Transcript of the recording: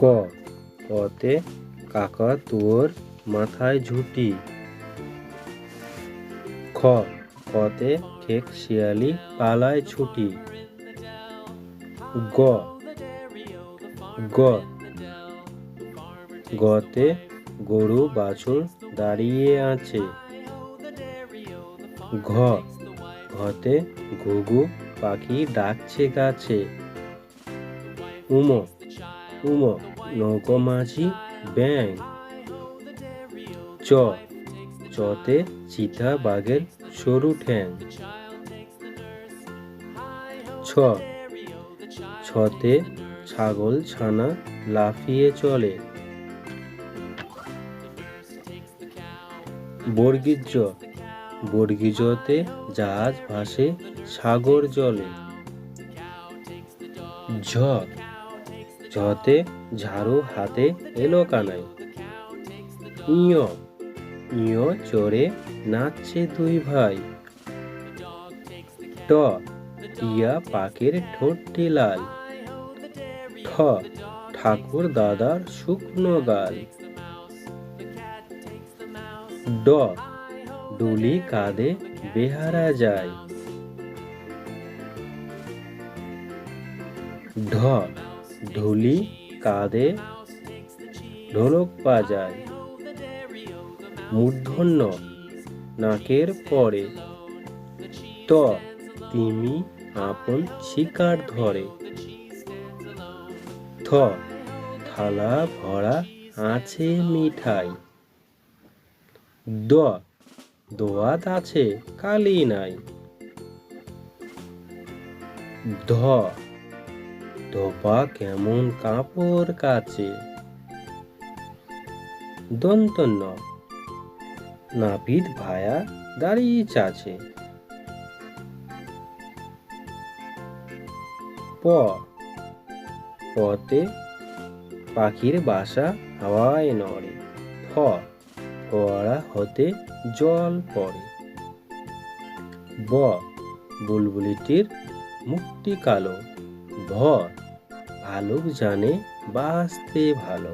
ক কতে কাকা তোর মাথায় ঝুটি। খ। কতে খেক শিয়ালি পালায় ছুটি। গ। গ। গতে গরু বাছুর দাঁড়িয়ে আছে। ঘ। ঘতে ঘুঘু পাখি ডাকছে গাছে। উম। উম নৌকো মাঝি ব্যাং চ চতে চিতা বাঘের সরু ঠ্যাং ছ ছতে ছাগল ছানা লাফিয়ে চলে বর্গীজ বর্গীজতে জাহাজ ভাসে সাগর জলে ঝ ঝতে ঝাড়ু হাতে এলো কানাই ইয় ইয় চড়ে নাচছে দুই ভাই। ট টিয়া পাখির ঠোঁটটি লাল। ঠ, ঠাকুর দাদার শুকনো গাল। ড, ডুলি কাঁধে বেহারা যায়। ঢ ঢুলি কাঁধে ঢোলক বাজায়। মূর্ধন্য নাকের পরে ত তিমি আপন শিকার ধরে। থ থালা ভরা আছে মিঠাই। দ দোয়াত আছে কালি নাই। ধ ধোপা কেমন কাপড় কাছে দন্তন্য, নাপিত ভায়া দাঁড়িয়ে আছে প পতে পাখির বাসা হাওয়ায় নড়ে। ফ ফোয়ারা হতে জল পড়ে। ব, বুলবুলিটির মুখটি কালো। ভ ভালুক জানে বাঁচতে ভালো।